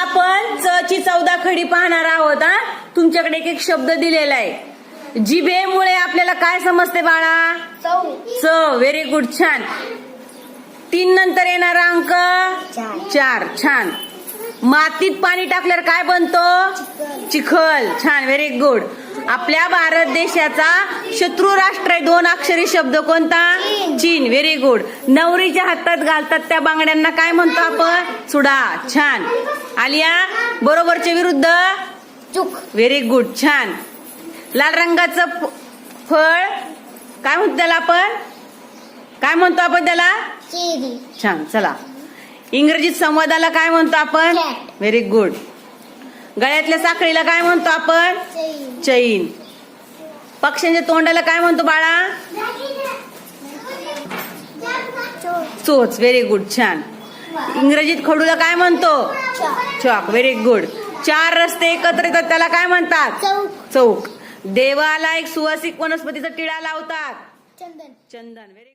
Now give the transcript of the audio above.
आपण च ची चौदा खडी पाहणार आहोत हा? तुमच्याकडे एक एक शब्द दिलेला आहे. जिभेमुळे आपल्याला काय समजते बाळा? चौ व्हेरी गुड छान. तीन नंतर येणारा अंक? चार. चार. छान. मातीत पाणी टाकल्यावर काय बनतो? चिखल. छान. व्हेरी गुड आपल्या भारत देशाचा शत्रू राष्ट्र आहे. दोन अक्षरी शब्द कोणता? चीन. व्हेरी गुड नवरीच्या हातात घालतात त्या बांगड्यांना. काय म्हणतो आपण? चुडा छान. आलिया बरोबरच्या विरुद्ध? चुक. व्हेरी गुड छान. लाल रंगाचं फळ? काय म्हणतो त्याला आपण? काय म्हणतो आपण त्याला? छान. चला. इंग्रजीत संवादाला काय म्हणतो आपण. व्हेरी गुड गळ्यातल्या साखळीला काय म्हणतो आपण? चैन. पक्ष्यांच्या तोंडाला काय म्हणतो बाळा? चोच. व्हेरी गुड छान. इंग्रजीत खडूला काय म्हणतो? चॉक. व्हेरी गुड चार रस्ते एकत्र येतात त्याला काय म्हणतात? चौक. चौक. देवाला एक सुवासिक वनस्पतीचा टिळा लावतात. चंदन. चंदन. व्हेरी